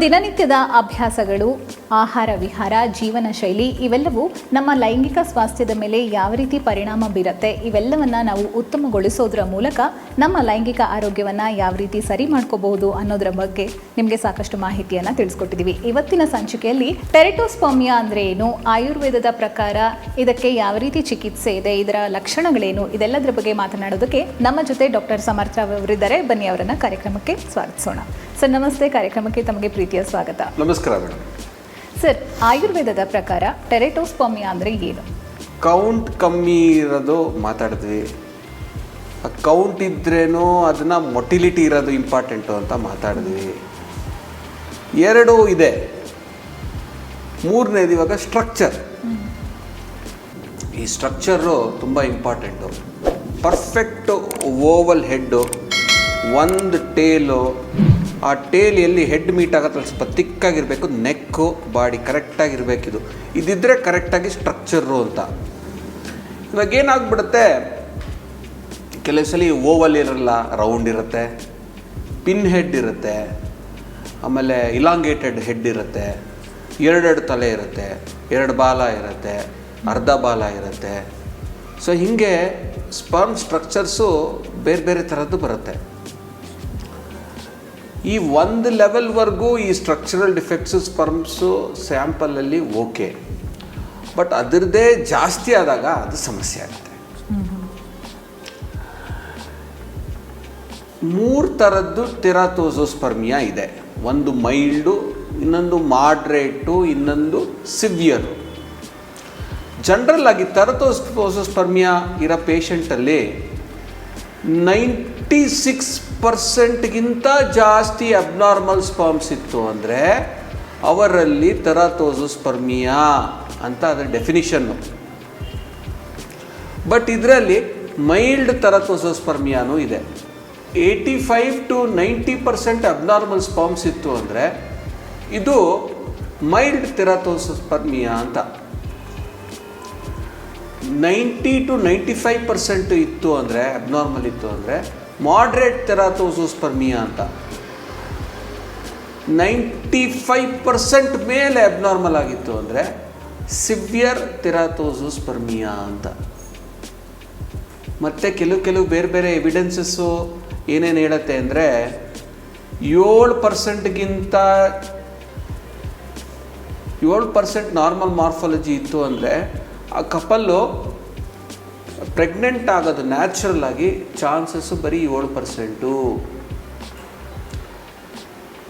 ದಿನನಿತ್ಯದ ಅಭ್ಯಾಸಗಳು. ಆಹಾರ, ವಿಹಾರ, ಜೀವನ ಶೈಲಿ ಇವೆಲ್ಲವೂ ನಮ್ಮ ಲೈಂಗಿಕ ಸ್ವಾಸ್ಥ್ಯದ ಮೇಲೆ ಯಾವ ರೀತಿ ಪರಿಣಾಮ ಬೀರುತ್ತೆ ಇವೆಲ್ಲವನ್ನ ನಾವು ಉತ್ತಮಗೊಳಿಸೋದ್ರ ಮೂಲಕ ನಮ್ಮ ಲೈಂಗಿಕ ಆರೋಗ್ಯವನ್ನ ಯಾವ ರೀತಿ ಸರಿ ಮಾಡ್ಕೋಬಹುದು ಅನ್ನೋದರ ಬಗ್ಗೆ ನಿಮಗೆ ಸಾಕಷ್ಟು ಮಾಹಿತಿಯನ್ನ ತಿಳಿಸ್ಕೊಟ್ಟಿದ್ದೀವಿ ಇವತ್ತಿನ ಸಂಚಿಕೆಯಲ್ಲಿ ಪೆರೆಟೋಸ್ಪೋಮಿಯಾ ಅಂದ್ರೆ ಏನು, ಆಯುರ್ವೇದದ ಪ್ರಕಾರ ಇದಕ್ಕೆ ಯಾವ ರೀತಿ ಚಿಕಿತ್ಸೆ ಇದೆ, ಇದರ ಲಕ್ಷಣಗಳೇನು, ಇದೆಲ್ಲದರ ಬಗ್ಗೆ ಮಾತನಾಡೋದಕ್ಕೆ ನಮ್ಮ ಜೊತೆ ಡಾಕ್ಟರ್ ಸಮರ್ಥ ಅವರಿದ್ದಾರೆ. ಬನ್ನಿ ಅವರನ್ನ ಕಾರ್ಯಕ್ರಮಕ್ಕೆ ಸ್ವಾಗತಿಸೋಣ. ಸರ್, ನಮಸ್ತೆ. ಕಾರ್ಯಕ್ರಮಕ್ಕೆ ತಮಗೆ ಪ್ರೀತಿಯ ಸ್ವಾಗತ. ನಮಸ್ಕಾರ ಸರ್, ಆಯುರ್ವೇದದ ಪ್ರಕಾರ ಟೆರೆಟೋಸ್ಪಾಮಿಯಾ ಅಂದರೆ ಏನು? ಕೌಂಟ್ ಕಮ್ಮಿ ಇರೋದು ಮಾತಾಡಿದ್ವಿ. ಕೌಂಟ್ ಇದ್ರೇನು ಅದನ್ನ ಮೊಟಿಲಿಟಿ ಇರೋದು ಇಂಪಾರ್ಟೆಂಟು ಅಂತ ಮಾತಾಡಿದ್ವಿ. ಎರಡು ಇದೆ. ಮೂರನೇದು ಇವಾಗ ಸ್ಟ್ರಕ್ಚರ್ ಈ ಸ್ಟ್ರಕ್ಚರು ತುಂಬ ಇಂಪಾರ್ಟೆಂಟು ಪರ್ಫೆಕ್ಟ್ ಓವಲ್ ಹೆಡ್ಡು ಒಂದು ಟೇಲು ಆ ಟೇಲ್ ಎಲ್ಲಿ ಹೆಡ್ ಮೀಟ್ ಆಗತ್ತೆ ಸ್ವಲ್ಪ ತಿಕ್ಕಾಗಿರಬೇಕು, ನೆಕ್ಕು, ಬಾಡಿ ಇದು ಇದಿದ್ರೆ ಕರೆಕ್ಟಾಗಿ ಸ್ಟ್ರಕ್ಚರು ಅಂತ. ಇವಾಗ ಏನಾಗ್ಬಿಡುತ್ತೆ? ಕೆಲವು ಸಲ ಓವಲ್ ಇರಲ್ಲ ರೌಂಡ್ ಇರುತ್ತೆ ಪಿನ್ ಹೆಡ್ ಇರುತ್ತೆ, ಆಮೇಲೆ ಇಲಾಂಗೇಟೆಡ್ ಹೆಡ್ ಇರುತ್ತೆ, ಎರಡೆರಡು ತಲೆ ಇರುತ್ತೆ, ಎರಡು ಬಾಲ ಇರುತ್ತೆ, ಅರ್ಧ ಬಾಲ ಇರುತ್ತೆ. ಸೊ ಹೀಗೆ ಸ್ಪರ್ಮ್ ಸ್ಟ್ರಕ್ಚರ್ಸು ಬೇರೆ ಬೇರೆ ಥರದ್ದು ಬರುತ್ತೆ. ಈ ಒಂದು ಲೆವೆಲ್ವರೆಗೂ ಈ ಸ್ಟ್ರಕ್ಚರಲ್ ಡಿಫೆಕ್ಟ್ಸು ಸ್ಪರ್ಮ್ಸು ಸ್ಯಾಂಪಲಲ್ಲಿ ಓಕೆ ಬಟ್ ಅದರದ್ದೇ ಜಾಸ್ತಿ ಆದಾಗ ಅದು ಸಮಸ್ಯೆ ಆಗುತ್ತೆ. ಮೂರು ಥರದ್ದು ಟೆರಾತೋಸೋಸ್ಪರ್ಮಿಯಾ ಇದೆ. ಒಂದು ಮೈಲ್ಡು ಇನ್ನೊಂದು ಮಾಡ್ರೇಟು ಇನ್ನೊಂದು ಸಿವಿಯರು ಜನರಲ್ ಆಗಿ ಟೆರತೋಸ್ಪರ್ಮಿಯಾ ಇರೋ ಪೇಷಂಟಲ್ಲಿ ನೈಂಟಿ ಸಿಕ್ಸ್ ಪರ್ಸೆಂಟ್ಗಿಂತ ಜಾಸ್ತಿ ಅಬ್ನಾರ್ಮಲ್ ಸ್ಪರ್ಮ್ಸ್ ಇತ್ತು ಅಂದರೆ ಅವರಲ್ಲಿ ಟೆರಾತೋಸೋಸ್ಪರ್ಮಿಯಾ ಅಂತ ಅದರ ಡೆಫಿನಿಷನ್ನು ಬಟ್ ಇದರಲ್ಲಿ ಮೈಲ್ಡ್ ಟೆರತೋಸೋಸ್ಪರ್ಮಿಯಾನೂ ಇದೆ. Eighty five to ninety percent abnormal sperms ಇತ್ತು ಅಂದರೆ ಇದು ಮೈಲ್ಡ್ ಟೆರಾತೋಸೋಸ್ಪರ್ಮಿಯಾ ಅಂತ. Ninety to ninety five percent ಇತ್ತು ಅಂದರೆ ಅಬ್ನಾರ್ಮಲ್ ಇತ್ತು ಅಂದರೆ ಮಾಡ್ರೇಟ್ ಟೆರಾತೋಸೋಸ್ಪರ್ಮಿಯಾ ಅಂತ ನೈಂಟಿ ಫೈವ್ ಪರ್ಸೆಂಟ್ ಮೇಲೆ ಅಬ್ನಾರ್ಮಲ್ ಆಗಿತ್ತು ಅಂದರೆ ಸಿವಿಯರ್ ಟೆರಾತೋಸೋಸ್ಪರ್ಮಿಯಾ ಅಂತ ಮತ್ತು ಕೆಲವು ಕೆಲವು ಬೇರೆ ಬೇರೆ ಎವಿಡೆನ್ಸಸ್ಸು ಏನೇನು ಹೇಳುತ್ತೆ ಅಂದರೆ ಏಳು ಪರ್ಸೆಂಟ್ಗಿಂತ ಏಳು ಪರ್ಸೆಂಟ್ ನಾರ್ಮಲ್ ಮಾರ್ಫಾಲಜಿ ಇತ್ತು ಅಂದರೆ ಆ ಕಪಲ್ಲು ಪ್ರೆಗ್ನೆಂಟ್ ಆಗೋದು ನ್ಯಾಚುರಲ್ ಆಗಿ ಚಾನ್ಸಸ್ಸು ಬರೀ ಏಳು ಪರ್ಸೆಂಟು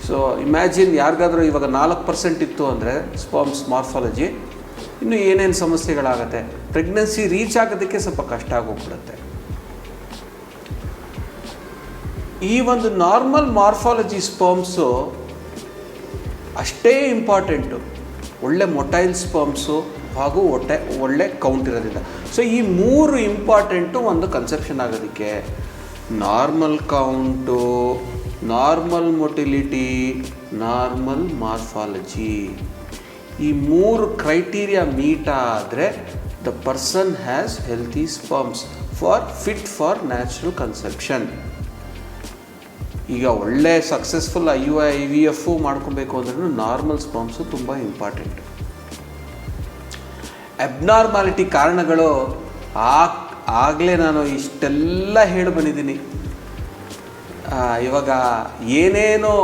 ಸೊ ಇಮ್ಯಾಜಿನ್ ಯಾರಿಗಾದ್ರೂ ಇವಾಗ ನಾಲ್ಕು ಪರ್ಸೆಂಟ್ ಇತ್ತು ಅಂದರೆ ಸ್ಪಾಮ್ಸ್ ಮಾರ್ಫಾಲಜಿ ಇನ್ನು ಏನೇನು ಸಮಸ್ಯೆಗಳಾಗತ್ತೆ? ಪ್ರೆಗ್ನೆನ್ಸಿ ರೀಚ್ ಆಗೋದಕ್ಕೆ ಸ್ವಲ್ಪ ಕಷ್ಟ ಆಗೋಗ್ಬಿಡುತ್ತೆ. ಈ ಒಂದು ನಾರ್ಮಲ್ ಮಾರ್ಫಾಲಜಿ ಸ್ಪರ್ಮ್ಸು ಅಷ್ಟೇ ಇಂಪಾರ್ಟೆಂಟು ಒಳ್ಳೆ ಮೊಟೈಲ್ ಸ್ಪರ್ಮ್ಸು ಹಾಗೂ ಹೊಟ್ಟೆ ಒಳ್ಳೆ ಕೌಂಟ್ ಇರೋದಿಲ್ಲ ಸೊ ಈ ಮೂರು ಇಂಪಾರ್ಟೆಂಟು ಒಂದು ಕನ್ಸೆಪ್ಷನ್ ಆಗೋದಕ್ಕೆ normal count normal motility normal morphology ಈ ಮೂರು ಕ್ರೈಟೀರಿಯಾ ಮೀಟ್ ಆದರೆ the person has healthy sperms for fit for natural conception ಈಗ ಒಳ್ಳೆ successful I U I V F ಮಾಡ್ಕೊಬೇಕು ಅಂದ್ರೂ ನಾರ್ಮಲ್ ಸ್ಪರ್ಮ್ಸು ತುಂಬ ಇಂಪಾರ್ಟೆಂಟ್ ಅಬ್ನಾರ್ಮಾಲಿಟಿ ಕಾರಣಗಳು ಆ ಆಗಲೇ ನಾನು ಇಷ್ಟೆಲ್ಲ ಹೇಳಿ ಬಂದಿದ್ದೀನಿ. ಇವಾಗ ಏನೇನೋ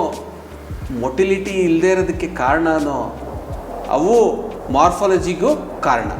ಮೊಟಿಲಿಟಿ ಇಲ್ಲದೇ ಇರೋದಕ್ಕೆ ಕಾರಣನೋ ಅವು ಮಾರ್ಫಾಲಜಿಗೂ ಕಾರಣ.